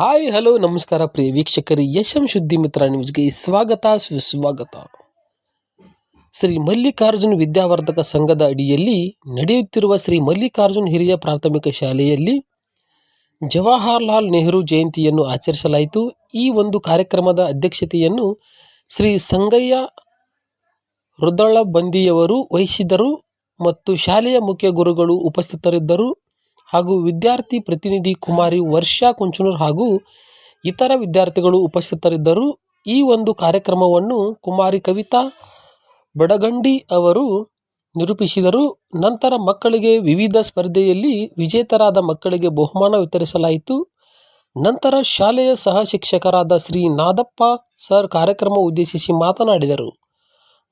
Hi, hello, ನಮಸ್ಕಾರ ಪ್ರಿಯ ವೀಕ್ಷಕರಿ ಯಶ್ ಸುದ್ದಿ ಮಿತ್ರ ನ್ಯೂಸ್ಗೆ ಸ್ವಾಗತ, ಸುಸ್ವಾಗತ. ಶ್ರೀ ಮಲ್ಲಿಕಾರ್ಜುನ್ ವಿದ್ಯಾವರ್ಧಕ ಸಂಘದ ಅಡಿಯಲ್ಲಿ ನಡೆಯುತ್ತಿರುವ ಶ್ರೀ ಮಲ್ಲಿಕಾರ್ಜುನ್ ಹಿರಿಯ ಪ್ರಾಥಮಿಕ ಶಾಲೆಯಲ್ಲಿ ಜವಾಹರ್ಲಾಲ್ ನೆಹರು ಜಯಂತಿಯನ್ನು ಆಚರಿಸಲಾಯಿತು. ಈ ಒಂದು ಕಾರ್ಯಕ್ರಮದ ಅಧ್ಯಕ್ಷತೆಯನ್ನು ಶ್ರೀ ಸಂಗಯ್ಯ ಬಂದಿಯವರು ವಹಿಸಿದರು ಮತ್ತು ಶಾಲೆಯ ಮುಖ್ಯ ಗುರುಗಳು ಉಪಸ್ಥಿತರಿದ್ದರು. ಹಾಗೂ ವಿದ್ಯಾರ್ಥಿ ಪ್ರತಿನಿಧಿ ಕುಮಾರಿ ವರ್ಷಾ ಕುಂಚನೂರ್ ಹಾಗೂ ಇತರ ವಿದ್ಯಾರ್ಥಿಗಳು ಉಪಸ್ಥಿತರಿದ್ದರು. ಈ ಒಂದು ಕಾರ್ಯಕ್ರಮವನ್ನು ಕುಮಾರಿ ಕವಿತಾ ಬಡಗಂಡಿ ಅವರು ನಿರೂಪಿಸಿದರು. ನಂತರ ಮಕ್ಕಳಿಗೆ ವಿವಿಧ ಸ್ಪರ್ಧೆಯಲ್ಲಿ ವಿಜೇತರಾದ ಮಕ್ಕಳಿಗೆ ಬಹುಮಾನ ವಿತರಿಸಲಾಯಿತು. ನಂತರ ಶಾಲೆಯ ಸಹ ಶಿಕ್ಷಕರಾದ ಶ್ರೀ ನಾದಪ್ಪ ಸರ್ ಕಾರ್ಯಕ್ರಮ ಉದ್ದೇಶಿಸಿ ಮಾತನಾಡಿದರು.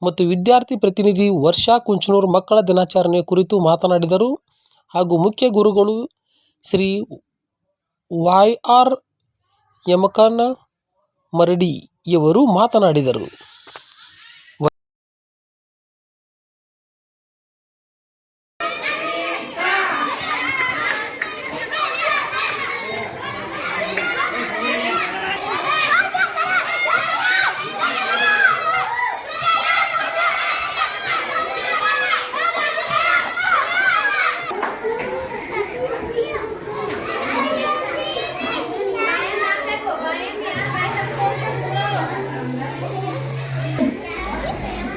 ಮತ್ತು ವಿದ್ಯಾರ್ಥಿ ಪ್ರತಿನಿಧಿ ವರ್ಷಾ ಕುಂಚನೂರ್ ಮಕ್ಕಳ ದಿನಾಚರಣೆ ಕುರಿತು ಮಾತನಾಡಿದರು. ಹಾಗೂ ಮುಖ್ಯ ಗುರುಗಳು ಶ್ರೀ ವೈ ಆರ್ ಯಮಕನ ಮರಡಿಯವರು ಮಾತನಾಡಿದರು.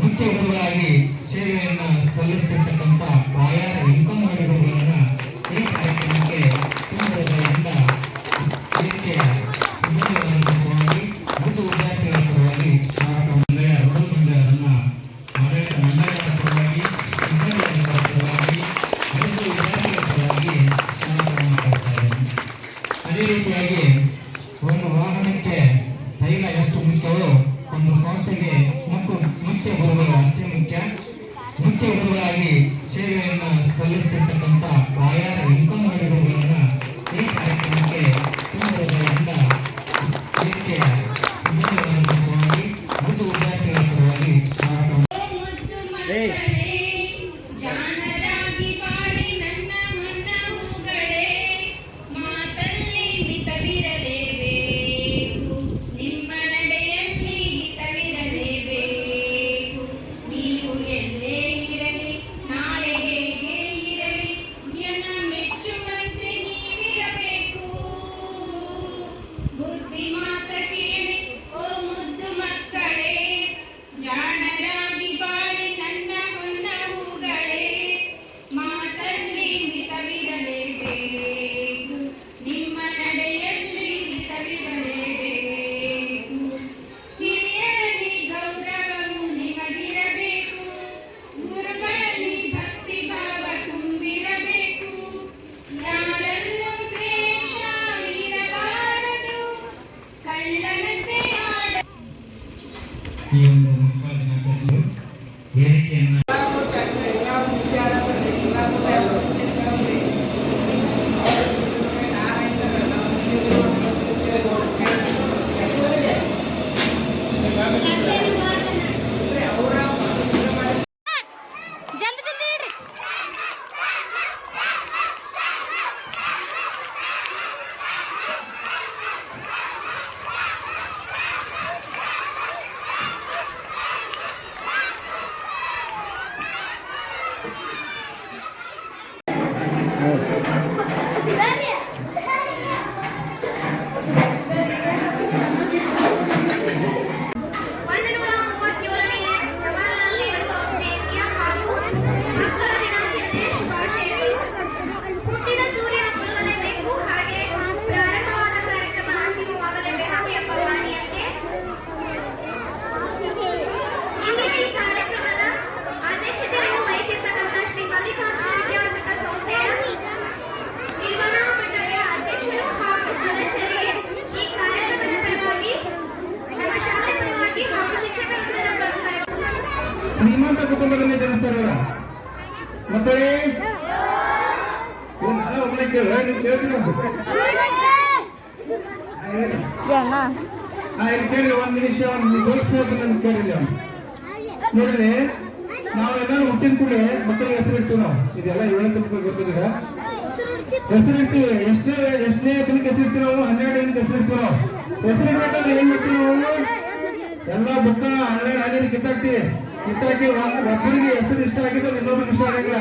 ಗುರುಗಳಾಗಿ ಸೇವೆಯನ್ನು ಸಲ್ಲಿಸ್ತಿರ್ತಕ್ಕಂಥ ಸೇವೆಯನ್ನು ಸಲ್ಲಿಸ್ತಿರ್ತಕ್ಕಂಥ ವೇದಿಕೆಯನ್ನು Oh. ಒಬ್ಬನೇ ಕೇಳು. ಒಂದ್ ನಿಮಿಷ ಒಂದು ತೋರಿಸೋದು ನನ್ ಕೇಳಿಲ್ಲ ನೋಡ್ರಿ ನಾವೆಲ್ಲ ಹುಟ್ಟಿದ ಕೂಡಲೇ ಮಕ್ಕಳಿಗೆ ಹೆಸರು ಇಡ್ತೀವಿ ನಾವು. ಇದೆಲ್ಲ ಏಳನೇ ತನಕ ಗೊತ್ತಿದ್ದೀರ ಹೆಸರು ಇಡ್ತೀವಿ. ಎಷ್ಟೇ ಎಷ್ಟನೇ ತನಕ ಹೆಸರಿರ್ತೀವಿ ನಾವು ಹನ್ನೆರಡು ದಿನಕ್ಕೆ ಹೆಸರು ಇರ್ತೀವಿ ನಾವು ಹೆಸರು ಇಡ್ಬೇಕಾದ್ರೆ ಏನ್ ಮಾಡ್ತೀವಿ ನಾವು? ಎಲ್ಲ ಬುಕ್ಕ ಹನ್ನೆರಡು ಹನ್ನೆರಡು ಕಿತ್ತಾಕ್ತಿವಿ. ಕಿತ್ತಾಕಿ ಒಬ್ಬರಿಗೆ ಹೆಸರು ಇನ್ನೊಂದು ಇಷ್ಟ ಆಗಿಲ್ಲ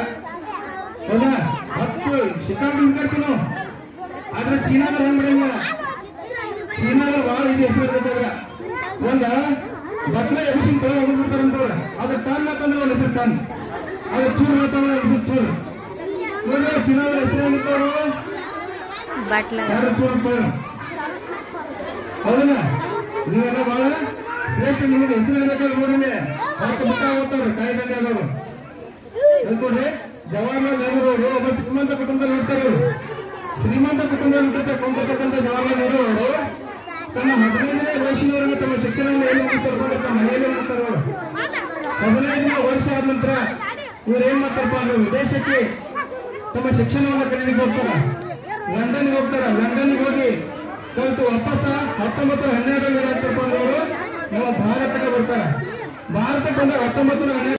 ಹೌದಾ ಹತ್ತು ಶಿಕಾಗೋ ಹಿಂಗಾಡ್ತೀವಿ ನಾವು ಆದ್ರೆ ಚೀನಾದ ಹೆಂಗ್ ಮಾಡಿಲ್ಲ. ಚೀನಾದ ಭಾಳ ಇದು ಹೆಸರು ಒಂದ ಬಟ್ಲ ಎಬಿಸಿನ ತಲೆ ಹೋಗ್ಬಿಡ್ತಾರಂತವ್ರ ಅದ್ರ ಟನ್ ಮಾತಂದ್ರೆ ಒಂದು ಹೆಸರು ಟನ್ ಅದ್ರ ಚೂರು ಮಾತಂದ್ರೆ ಒಂದು ಹೆಸರು ಚೂರು. ಇವಾಗ ಚೀನಾದ ಹೆಸರು ಏನಿದ್ದವರು ಯಾರು ಚೂರು ಅಂತಾರ ಹೌದಲ್ಲ? ನೀವೆಲ್ಲ ಬಹಳ ಶ್ರೇಷ್ಠ ನಿಮಗೆ ಹೆಸರು ಇರ್ಬೇಕಾದ್ರೆ ಓದ್ತಾವ್ರು ಕಾಯಿ ಗಂಟೆ ಆದವರು ಹೇಳ್ಕೊಡ್ರಿ ಜವಾಹರ್ಲಾಲ್ ನೆಹರು ಅವರು ಒಬ್ಬ ಶ್ರೀಮಂತ ಕುಟುಂಬದಲ್ಲಿ ಹುಡ್ತಾರೆ. ಶ್ರೀಮಂತ ಕುಟುಂಬದಲ್ಲಿ ಹುಟ್ಟಿರ್ತಕ್ಕಂಥ ಕೊಂಡಿರ್ತಕ್ಕಂಥ ಜವಾಹರ್ಲಾಲ್ ನೆಹರು ಅವರು ತನ್ನ ಹದಿನೈದನೇ ವಯಸ್ಸಿನವರೆಗೆ ತಮ್ಮ ಶಿಕ್ಷಣವನ್ನು ಏನು ತಮ್ಮ ಮನೆಯಲ್ಲಿ ಮಾಡ್ತಾರೆ ಹದಿನೈದನೇ ವರ್ಷ ಆದ ನಂತರ ಇವರೇನ್ ಏನ್ ಮಾಡ್ತಾರಪ್ಪ ಅಂದ್ರೆ ವಿದೇಶಕ್ಕೆ ತಮ್ಮ ಶಿಕ್ಷಣವನ್ನು ಕಲಿಲಿಕ್ಕೆ ಹೋಗ್ತಾರ. ಲಂಡನ್ಗೆ ಹೋಗ್ತಾರ. ಲಂಡನ್ಗೆ ಹೋಗಿ ಕಲಿತು ವಾಪಸ್ ಹತ್ತೊಂಬತ್ತು ಹನ್ನೆರಡರಲ್ಲಿ ಏನಾಗ್ತಾರಪ್ಪ ಅಂದ್ರೆ ಅವರು ನಮ್ಮ ಭಾರತಕ್ಕೆ ಬರ್ತಾರ. ಭಾರತಕ್ಕೆ ಬಂದಾಗ ಹತ್ತೊಂಬತ್ತು ಹನ್ನೆರಡು